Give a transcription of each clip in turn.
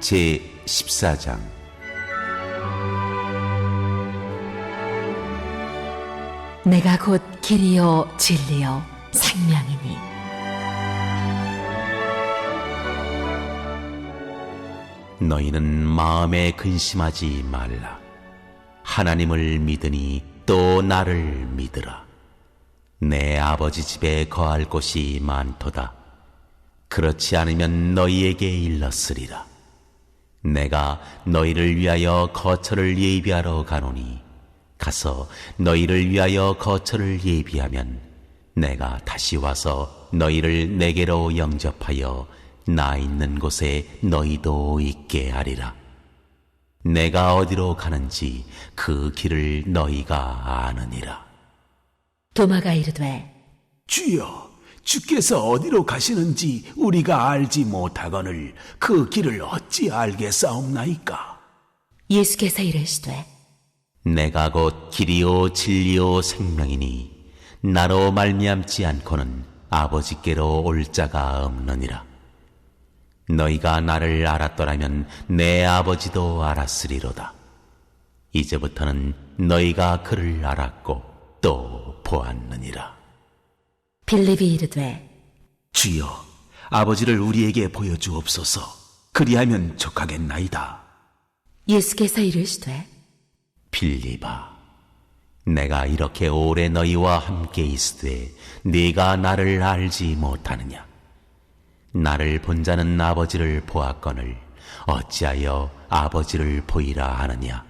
제 14장 내가 곧 길이요 진리요 생명이니 너희는 마음에 근심하지 말라. 하나님을 믿으니 또 나를 믿으라. 내 아버지 집에 거할 곳이 많도다. 그렇지 않으면 너희에게 일렀으리라. 내가 너희를 위하여 거처를 예비하러 가노니 가서 너희를 위하여 거처를 예비하면 내가 다시 와서 너희를 내게로 영접하여 나 있는 곳에 너희도 있게 하리라. 내가 어디로 가는지 그 길을 너희가 아느니라. 도마가 이르되 주여, 주께서 어디로 가시는지 우리가 알지 못하거늘 그 길을 어찌 알겠사옵나이까? 예수께서 이르시되 내가 곧 길이요 진리요 생명이니 나로 말미암지 않고는 아버지께로 올 자가 없느니라. 너희가 나를 알았더라면 내 아버지도 알았으리로다. 이제부터는 너희가 그를 알았고 또 보았느니라. 빌립이 이르되 주여, 아버지를 우리에게 보여주옵소서. 그리하면 족하겠나이다. 예수께서 이르시되 빌리바, 내가 이렇게 오래 너희와 함께 있으되 네가 나를 알지 못하느냐? 나를 본 자는 아버지를 보았거늘 어찌하여 아버지를 보이라 하느냐?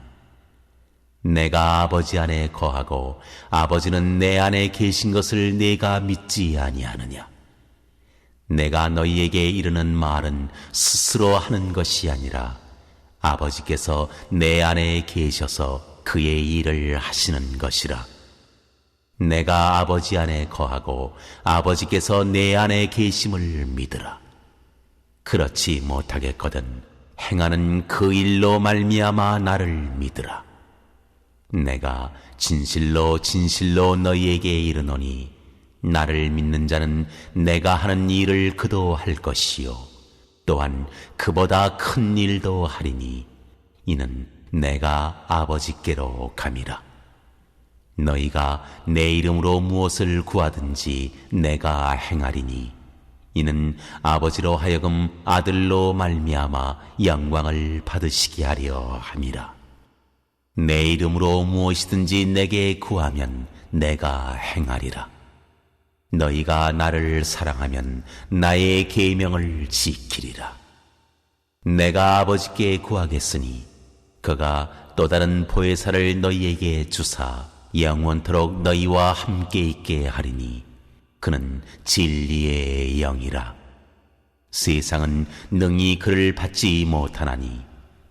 내가 아버지 안에 거하고 아버지는 내 안에 계신 것을 내가 믿지 아니하느냐? 내가 너희에게 이르는 말은 스스로 하는 것이 아니라 아버지께서 내 안에 계셔서 그의 일을 하시는 것이라. 내가 아버지 안에 거하고 아버지께서 내 안에 계심을 믿으라. 그렇지 못하겠거든 행하는 그 일로 말미암아 나를 믿으라. 내가 진실로 진실로 너희에게 이르노니 나를 믿는 자는 내가 하는 일을 그도 할 것이요. 또한 그보다 큰 일도 하리니 이는 내가 아버지께로 감이라. 너희가 내 이름으로 무엇을 구하든지 내가 행하리니 이는 아버지로 하여금 아들로 말미암아 영광을 받으시게 하려 함이라 내 이름으로 무엇이든지 내게 구하면 내가 행하리라. 너희가 나를 사랑하면 나의 계명을 지키리라. 내가 아버지께 구하겠으니 그가 또 다른 보혜사를 너희에게 주사 영원토록 너희와 함께 있게 하리니 그는 진리의 영이라. 세상은 능히 그를 받지 못하나니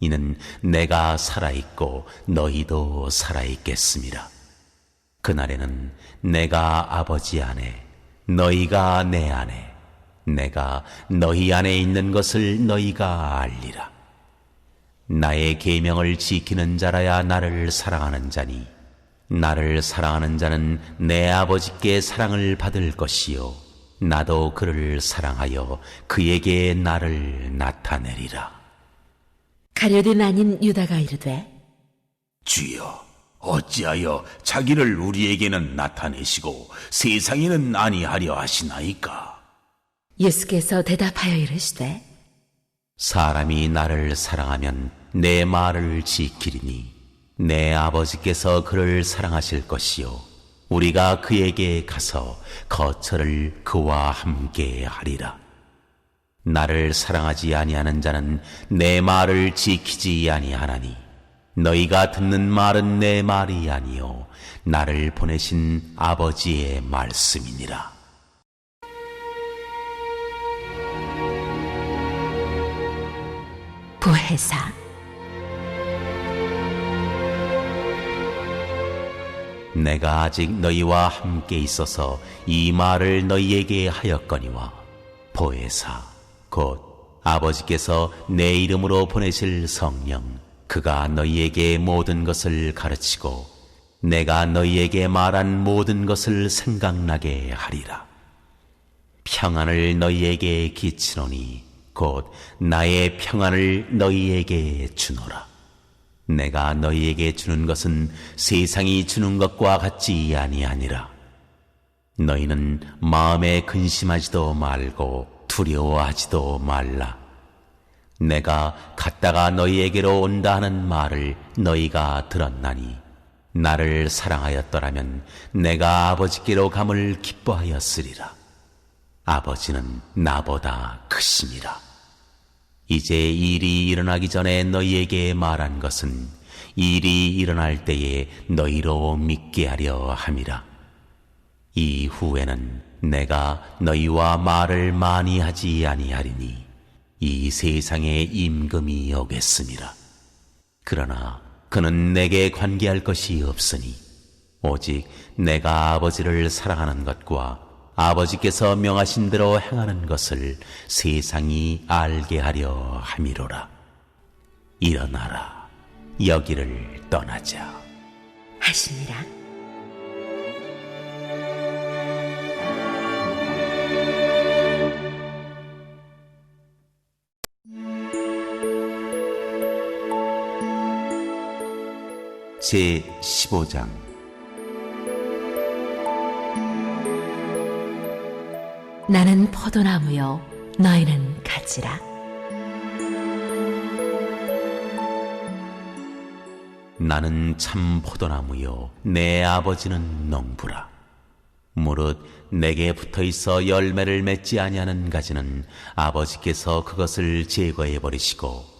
이는 내가 살아있고 너희도 살아있겠습니다. 그날에는 내가 아버지 안에, 너희가 내 안에, 내가 너희 안에 있는 것을 너희가 알리라. 나의 계명을 지키는 자라야 나를 사랑하는 자니, 나를 사랑하는 자는 내 아버지께 사랑을 받을 것이요. 나도 그를 사랑하여 그에게 나를 나타내리라. 가룟 아닌 유다가 이르되 주여, 어찌하여 자기를 우리에게는 나타내시고 세상에는 아니하려 하시나이까? 예수께서 대답하여 이르시되 사람이 나를 사랑하면 내 말을 지키리니 내 아버지께서 그를 사랑하실 것이요 우리가 그에게 가서 거처를 그와 함께 하리라 나를 사랑하지 아니하는 자는 내 말을 지키지 아니하나니 너희가 듣는 말은 내 말이 아니요 나를 보내신 아버지의 말씀이니라. 부회사 내가 아직 너희와 함께 있어서 이 말을 너희에게 하였거니와 보혜사 곧 아버지께서 내 이름으로 보내실 성령 그가 너희에게 모든 것을 가르치고 내가 너희에게 말한 모든 것을 생각나게 하리라 평안을 너희에게 끼치노니 곧 나의 평안을 너희에게 주노라 내가 너희에게 주는 것은 세상이 주는 것과 같지 아니하니라. 너희는 마음에 근심하지도 말고 두려워하지도 말라. 내가 갔다가 너희에게로 온다 하는 말을 너희가 들었나니 나를 사랑하였더라면 내가 아버지께로 감을 기뻐하였으리라. 아버지는 나보다 크심이라. 이제 일이 일어나기 전에 너희에게 말한 것은 일이 일어날 때에 너희로 믿게 하려 함이라. 이후에는 내가 너희와 말을 많이 하지 아니하리니 이 세상에 임금이 오겠습니다. 그러나 그는 내게 관계할 것이 없으니 오직 내가 아버지를 사랑하는 것과 아버지께서 명하신 대로 행하는 것을 세상이 알게 하려 함이로라. 일어나라. 여기를 떠나자. 하시니라. 제 15장 나는 포도나무요, 너희는 가지라. 나는 참 포도나무요 내 아버지는 농부라 무릇 내게 붙어 있어 열매를 맺지 아니하는 가지는 아버지께서 그것을 제거해 버리시고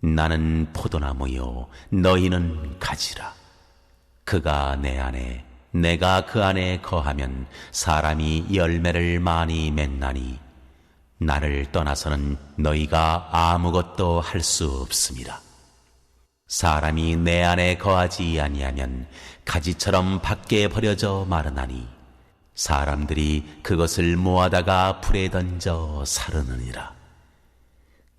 나는 포도나무요 너희는 가지라. 그가 내 안에 내가 그 안에 거하면 사람이 열매를 많이 맺나니 나를 떠나서는 너희가 아무것도 할 수 없습니다. 사람이 내 안에 거하지 아니하면 가지처럼 밖에 버려져 마르나니 사람들이 그것을 모아다가 불에 던져 사르느니라.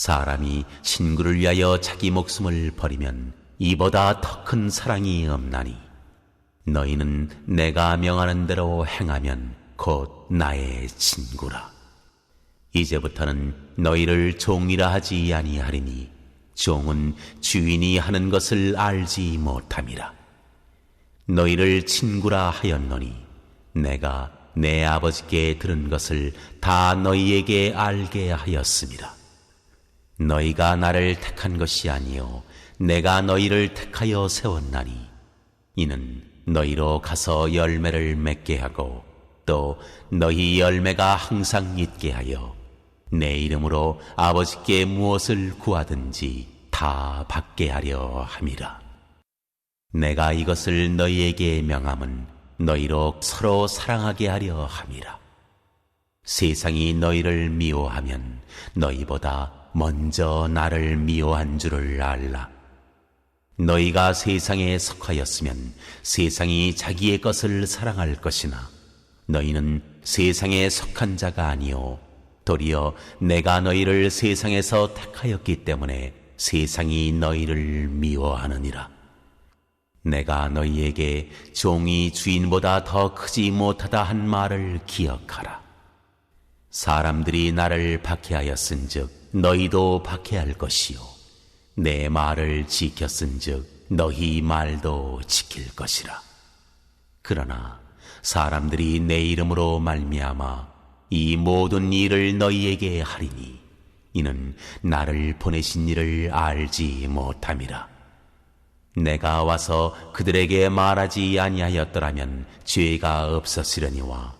사람이 친구를 위하여 자기 목숨을 버리면 이보다 더 큰 사랑이 없나니 너희는 내가 명하는 대로 행하면 곧 나의 친구라. 이제부터는 너희를 종이라 하지 아니하리니 종은 주인이 하는 것을 알지 못함이라. 너희를 친구라 하였노니 내가 내 아버지께 들은 것을 다 너희에게 알게 하였습니다. 너희가 나를 택한 것이 아니요 내가 너희를 택하여 세웠나니 이는 너희로 가서 열매를 맺게 하고 또 너희 열매가 항상 있게 하여 내 이름으로 아버지께 무엇을 구하든지 다 받게 하려 함이라. 내가 이것을 너희에게 명함은 너희로 서로 사랑하게 하려 함이라. 세상이 너희를 미워하면 너희보다 먼저 나를 미워한 줄을 알라. 너희가 세상에 속하였으면 세상이 자기의 것을 사랑할 것이나 너희는 세상에 속한 자가 아니요 도리어 내가 너희를 세상에서 택하였기 때문에 세상이 너희를 미워하느니라. 내가 너희에게 종이 주인보다 더 크지 못하다 한 말을 기억하라. 사람들이 나를 박해하였은즉 너희도 박해할 것이요 내 말을 지켰은즉 너희 말도 지킬 것이라. 그러나 사람들이 내 이름으로 말미암아 이 모든 일을 너희에게 하리니 이는 나를 보내신 이를 알지 못함이라. 내가 와서 그들에게 말하지 아니하였더라면 죄가 없었으려니와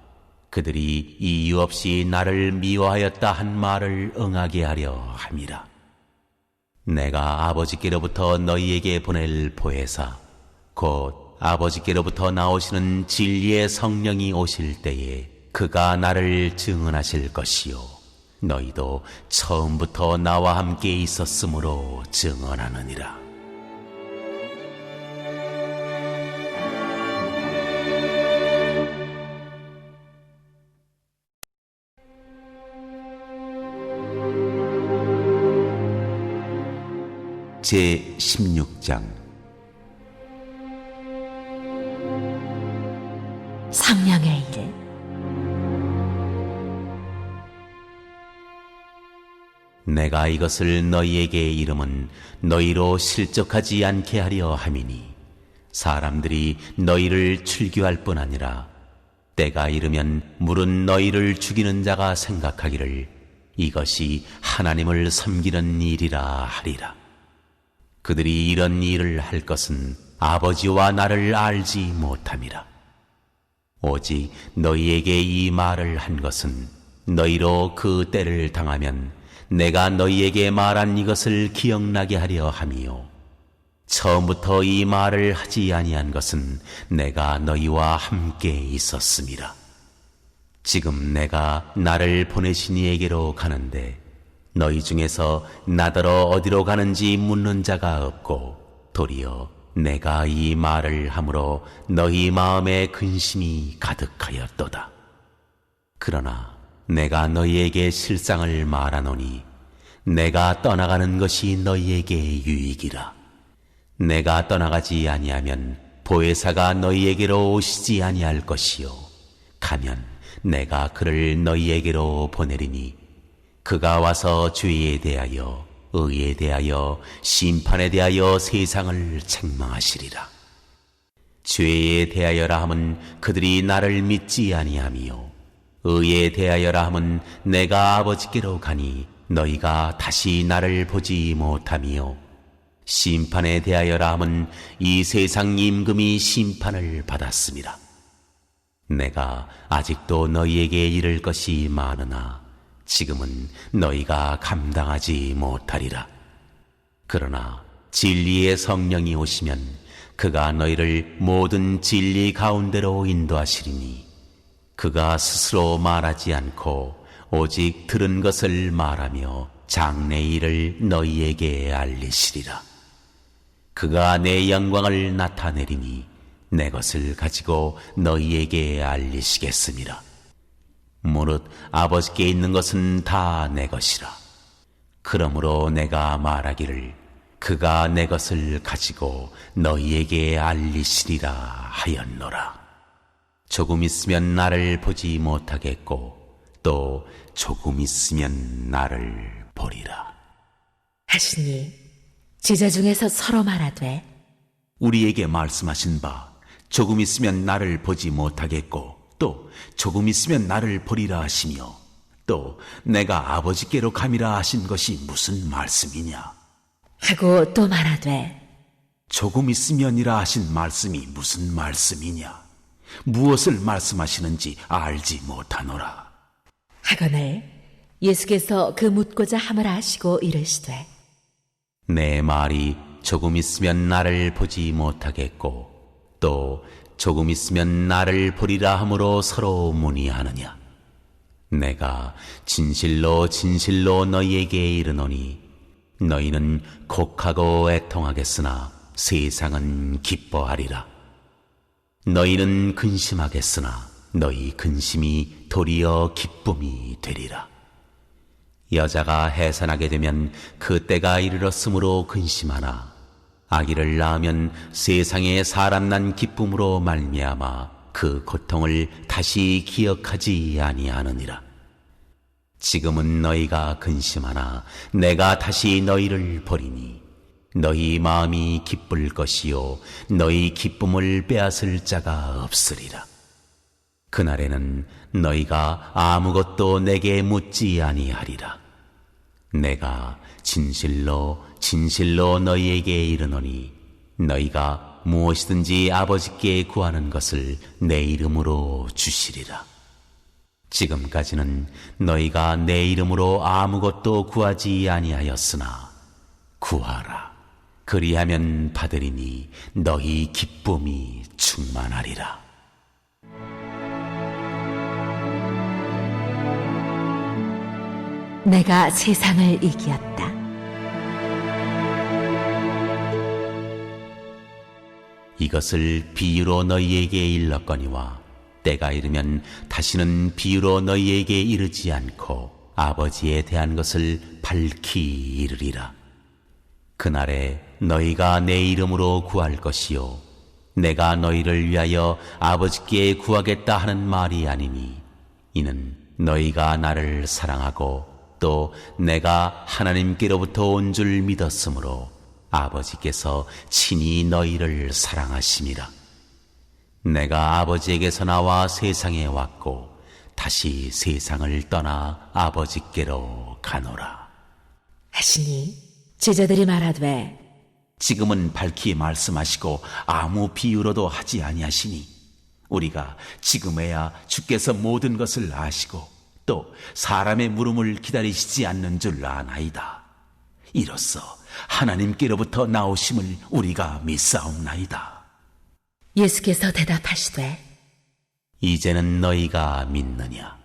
그들이 이유 없이 나를 미워하였다 한 말을 응하게 하려 함이라. 내가 아버지께로부터 너희에게 보낼 보혜사 곧 아버지께로부터 나오시는 진리의 성령이 오실 때에 그가 나를 증언하실 것이요 너희도 처음부터 나와 함께 있었으므로 증언하느니라. 제 16장 성령의 일 내가 이것을 너희에게 이름은 너희로 실족하지 않게 하려 함이니 사람들이 너희를 출교할 뿐 아니라 때가 이르면 물은 너희를 죽이는 자가 생각하기를 이것이 하나님을 섬기는 일이라 하리라. 그들이 이런 일을 할 것은 아버지와 나를 알지 못함이라. 오직 너희에게 이 말을 한 것은 너희로 그 때를 당하면 내가 너희에게 말한 이것을 기억나게 하려 함이요. 처음부터 이 말을 하지 아니한 것은 내가 너희와 함께 있었음이라. 지금 내가 나를 보내신 이에게로 가는데 너희 중에서 나더러 어디로 가는지 묻는 자가 없고 도리어 내가 이 말을 함으로 너희 마음에 근심이 가득하였도다. 그러나 내가 너희에게 실상을 말하노니 내가 떠나가는 것이 너희에게 유익이라. 내가 떠나가지 아니하면 보혜사가 너희에게로 오시지 아니할 것이요. 가면 내가 그를 너희에게로 보내리니 그가 와서 죄에 대하여 의에 대하여 심판에 대하여 세상을 책망하시리라. 죄에 대하여라 함은 그들이 나를 믿지 아니하미요 의에 대하여라 함은 내가 아버지께로 가니 너희가 다시 나를 보지 못하미요 심판에 대하여라 함은 이 세상 임금이 심판을 받았습니다. 내가 아직도 너희에게 이를 것이 많으나 지금은 너희가 감당하지 못하리라. 그러나 진리의 성령이 오시면 그가 너희를 모든 진리 가운데로 인도하시리니 그가 스스로 말하지 않고 오직 들은 것을 말하며 장래 일을 너희에게 알리시리라. 그가 내 영광을 나타내리니 내 것을 가지고 너희에게 알리시겠습니다. 무릇 아버지께 있는 것은 다 내 것이라. 그러므로 내가 말하기를 그가 내 것을 가지고 너희에게 알리시리라 하였노라. 조금 있으면 나를 보지 못하겠고 또 조금 있으면 나를 보리라. 하시니 제자 중에서 서로 말하되 우리에게 말씀하신 바 조금 있으면 나를 보지 못하겠고 또 조금 있으면 나를 버리라 하시며 또 내가 아버지께로 감이라 하신 것이 무슨 말씀이냐? 하고 또 말하되 조금 있으면이라 하신 말씀이 무슨 말씀이냐? 무엇을 말씀하시는지 알지 못하노라. 하거늘 예수께서 그 묻고자 함을 아시고 이르시되 내 말이 조금 있으면 나를 보지 못하겠고 또 조금 있으면 나를 보리라 함으로 서로 문의하느냐? 내가 진실로 진실로 너희에게 이르노니 너희는 곡하고 애통하겠으나 세상은 기뻐하리라. 너희는 근심하겠으나 너희 근심이 도리어 기쁨이 되리라. 여자가 해산하게 되면 그때가 이르렀으므로 근심하나 아기를 낳으면 세상에 사람 난 기쁨으로 말미암아 그 고통을 다시 기억하지 아니하느니라. 지금은 너희가 근심하나 내가 다시 너희를 버리니 너희 마음이 기쁠 것이요 너희 기쁨을 빼앗을 자가 없으리라. 그날에는 너희가 아무것도 내게 묻지 아니하리라. 내가 진실로 진실로 너희에게 이르노니 너희가 무엇이든지 아버지께 구하는 것을 내 이름으로 주시리라. 지금까지는 너희가 내 이름으로 아무것도 구하지 아니하였으나 구하라. 그리하면 받으리니 너희 기쁨이 충만하리라. 내가 세상을 이기었다. 이것을 비유로 너희에게 일렀거니와 때가 이르면 다시는 비유로 너희에게 이르지 않고 아버지에 대한 것을 밝히 이르리라. 그날에 너희가 내 이름으로 구할 것이요 내가 너희를 위하여 아버지께 구하겠다 하는 말이 아니니 이는 너희가 나를 사랑하고 또 내가 하나님께로부터 온 줄 믿었으므로 아버지께서 친히 너희를 사랑하심이라. 내가 아버지에게서 나와 세상에 왔고 다시 세상을 떠나 아버지께로 가노라. 하시니 제자들이 말하되 지금은 밝히 말씀하시고 아무 비유로도 하지 아니하시니 우리가 지금에야 주께서 모든 것을 아시고 또 사람의 물음을 기다리시지 않는 줄 아나이다. 이로써 하나님께로부터 나오심을 우리가 믿사옵나이다. 예수께서 대답하시되 이제는 너희가 믿느냐?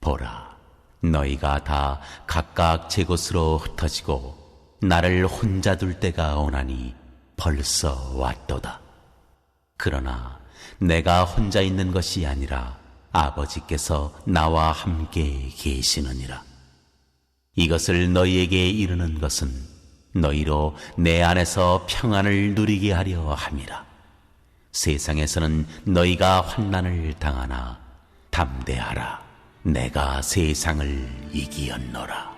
보라, 너희가 다 각각 제 곳으로 흩어지고 나를 혼자 둘 때가 오나니 벌써 왔도다. 그러나 내가 혼자 있는 것이 아니라 아버지께서 나와 함께 계시느니라. 이것을 너희에게 이르는 것은 너희로 내 안에서 평안을 누리게 하려 함이라. 세상에서는 너희가 환난을 당하나 담대하라. 내가 세상을 이기었노라.